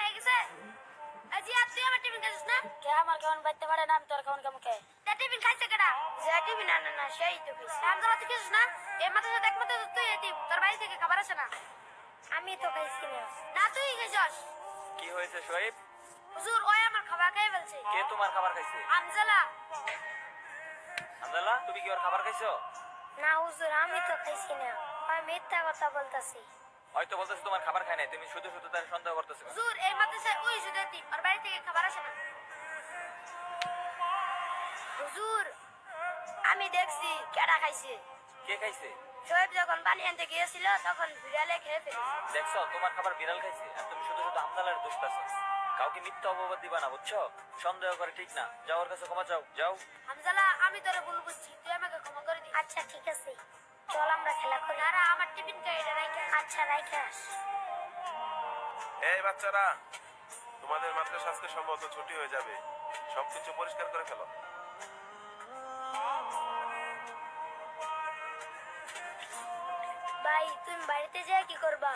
খাই গেছে আজি আর তুই আমার টিফিন খাইছিস না কে আমার কেমন বাইতে পারে না আমি তোর কেমন কেমন কে তা টিফিন খাইছে কেডা যে টিভি না না না সেই তো কইছি রামজালা তুই খাইছিস না এই মাথা সাথে এক তুই এতিম তোর বাড়ি থেকে খাবার আসে না আমি তো খাইছি না না তুই খাইছস কি হয়েছে শোয়েব হুজুর ওই আমার খাবার খাই ফেলছে। কে তোমার খাবার খাইছে? আমজালা। আব্দুল্লাহ তুমি কি ওর খাবার খাইছো? না হুজুর আমি তো খাইছি না। আমি মিথ্যা কথা বলতাছি। হয়তো বলতেছে তোমার খাবার খায় নাই তুমি শুধু শুধু তার সন্দেহ করতেছো? হুজুর এই মাথা সাথে ওই এতিম ওর বাড়ি থেকে খাবার আসে না। হুজুর আমি দেখছি কেডা খাইছে। কে খাইছে? শোয়েব যখন পানি আনতে গিয়েছিল তখন বিড়ালে খেয়ে ফেলেছে। দেখছ তোমার খাবার বিড়াল খাইছে আর তুমি শুধু শুধু আমদালার দোষ পাচ্ছ। কাউকে মিথ্যা অপবাদ দিবা না বুঝছ? সন্দেহ করে ঠিক না। যাও ওর কাছে ক্ষমা চাও যাও। হামজালা আমি তোরে ভুল বুঝছি তুই আমাকে ক্ষমা করে দিস। আচ্ছা ঠিক আছে। চল আমরা খেলা করি। না আমার টিফিন খাই এটা আচ্ছা রাইখে আস এই বাচ্চারা তোমাদের মাদ্রাসা আজকে সম্ভবত ছুটি হয়ে যাবে। সবকিছু পরিষ্কার করে ফেলো। ভাই তুমি বাড়িতে যেয়ে কি করবা?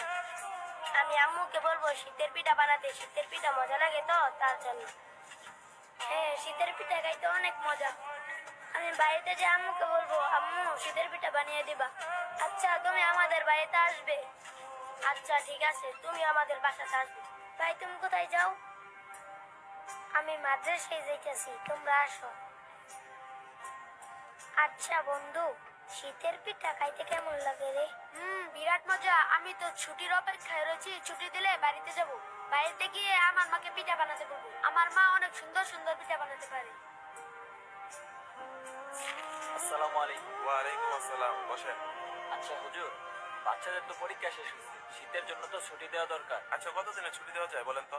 আমি আম্মুকে বলব শীতের পিঠা বানাতে। শীতের পিঠা মজা লাগে তো তার জন্য। হ্যাঁ শীতের পিঠা খাইতে অনেক মজা। আমি বাড়িতে যে আম্মুকে বলব, আম্মু শীতের পিঠা বানিয়ে দিবা। আচ্ছা তুমি আমাদের বাড়িতে আসবে। আচ্ছা ঠিক আছে, তুমি আমাদের বাসাতে আসবে। ভাই, তুমি কোথায় যাও? আমি মাদ্রাসায় যাইতেছি, তোমরা আসো। আচ্ছা বন্ধু, শীতের পিঠা খাইতে কেমন লাগে রে? হুম, বিরাট মজা। আমি তো ছুটির অপেক্ষায় রয়েছি, ছুটি দিলে বাড়িতে যাব। বাড়িতে গিয়ে আমার মাকে পিঠা বানাতে বলব। আমার মা অনেক সুন্দর সুন্দর পিঠা বানাতে পারে। আসসালামু আলাইকুম। ওয়ালাইকুম আসসালাম। বসেন। আচ্ছা হুজুর বাচ্চাদের তো পরীক্ষা শেষ হয়েছে। শীতের জন্য তো ছুটি দেওয়া দরকার। আচ্ছা কতদিনের ছুটি দেওয়া যায় বলেন তো?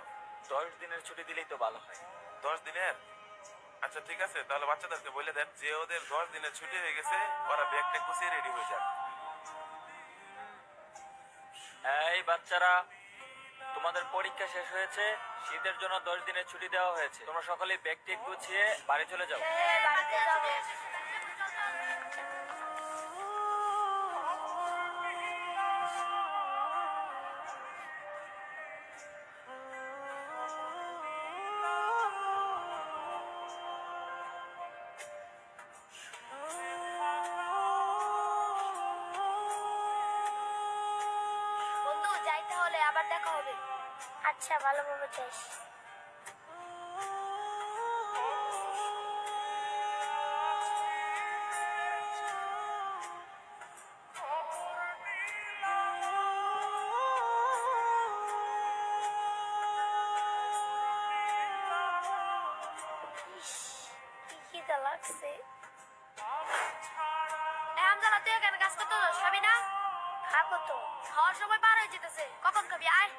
দশ দিনের ছুটি দিলেই তো ভালো হয়। দশ দিনের? আচ্ছা ঠিক আছে। তাহলে বাচ্চাদেরকে বলে দেন যে ওদের দশ দিনের ছুটি হয়ে গেছে ওরা ব্যাগটা গুছিয়ে রেডি হয়ে যান এই বাচ্চারা তোমাদের পরীক্ষা শেষ হয়েছে শীতের জন্য দশ দিনের ছুটি দেওয়া হয়েছে। তোমরা সকলে ব্যাগ টেক গুছিয়ে বাড়ি চলে যাও। আবার দেখা হবে। আচ্ছা ভালোভাবে যাস। লাগছে। আমজালা তুই এখানে কাজ করতে যাস খাবি না? খাব তো খাওয়ার সময় পার যেতেছে। কখন খাবি আয়।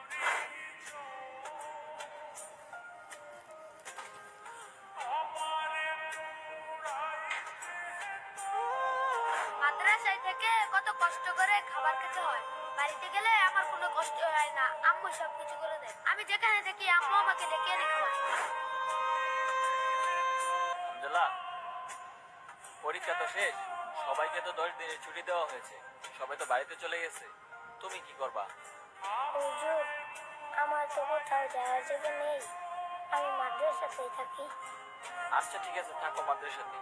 মাদ্রাসায় থেকে কত কষ্ট করে খাবার খেতে হয়। বাড়িতে গেলে আমার কোনো কষ্ট হয় না। আম্মু সব কিছু করে দেয়। আমি যেখানে থাকি, আম্মু আমাকে ডেকে এনে খাওয়ায়। পরীক্ষা তো শেষ। সবাইকে তো দশ দিনের ছুটি দেওয়া হয়েছে। সবাই তো বাড়িতে চলে গেছে। তুমি কি করবা? আমার তো কোথাও যাওয়ার জায়গা নেই। আমি মাদ্রাসাতেই থাকি। আচ্ছা ঠিক আছে থাকো মাদ্রাসাতে।